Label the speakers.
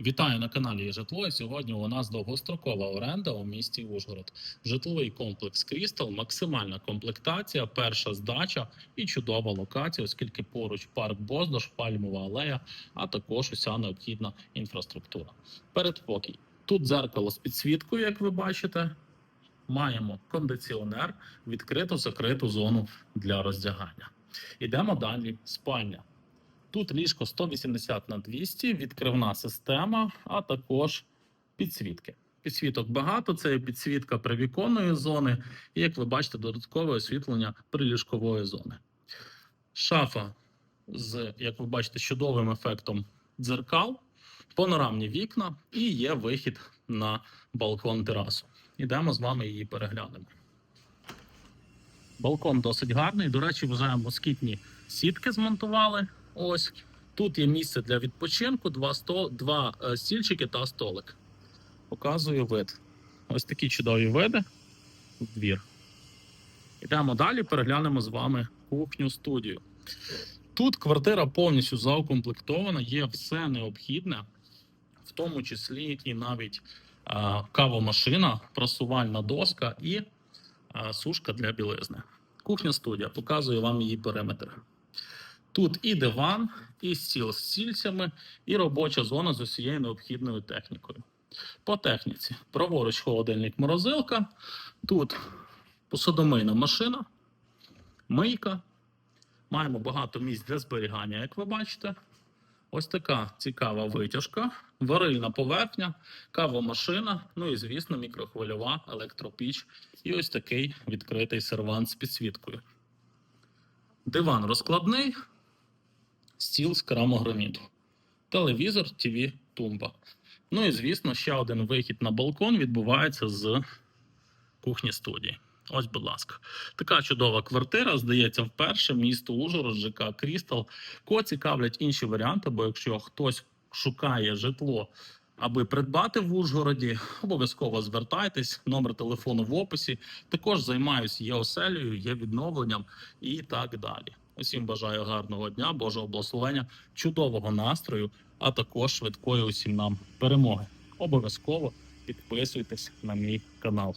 Speaker 1: Вітаю на каналі Житло. Сьогодні у нас довгострокова оренда у місті Ужгород. Житловий комплекс Крістал, максимальна комплектація, перша здача і чудова локація, оскільки поруч парк Боздош, пальмова алея, а також уся необхідна інфраструктура. Передпокій. Тут дзеркало з підсвіткою, як ви бачите. Маємо кондиціонер, відкриту закриту зону для роздягання. Ідемо далі. Спальня. Тут ліжко 180 на 200, відкривна система, а також підсвітки. Підсвіток багато, це підсвітка привіконної зони, і, як ви бачите, додаткове освітлення приліжкової зони. Шафа з, як ви бачите, чудовим ефектом дзеркал, панорамні вікна і є вихід на балкон терасу. Ідемо з вами її переглянемо. Балкон досить гарний. До речі, вже москітні сітки змонтували. Ось тут є місце для відпочинку, два, сто, два е, стільчики та столик. Показую вид. Ось такі чудові види в двір. Йдемо далі, переглянемо з вами кухню студію. Тут квартира повністю заукомплектована, є все необхідне, в тому числі і навіть е, кавомашина, прасувальна доска і е, сушка для білизни. Кухня студія, показую вам її периметр. Тут і диван, і стіл з стільцями, і робоча зона з усією необхідною технікою. По техніці: праворуч холодильник морозилка, тут посудомийна машина, мийка. Маємо багато місць для зберігання, як ви бачите. Ось така цікава витяжка, варильна поверхня, кавомашина, ну і, звісно, мікрохвильова електропіч. І ось такий відкритий сервант з підсвіткою. Диван розкладний, стіл з керамограніту, телевізор, ТВ, тумба. Ну і звісно, ще один вихід на балкон відбувається з кухні студії. Ось, будь ласка, така чудова квартира. Здається, вперше місто Ужгород, ЖК Крістал. Кого цікавлять інші варіанти, бо якщо хтось шукає житло, аби придбати в Ужгороді, обов'язково звертайтесь. Номер телефону в описі. Також займаюся є оселею, є відновленням і так далі. Усім бажаю гарного дня, Божого благословення, чудового настрою, а також швидкої усім нам перемоги. Обов'язково підписуйтесь на мій канал.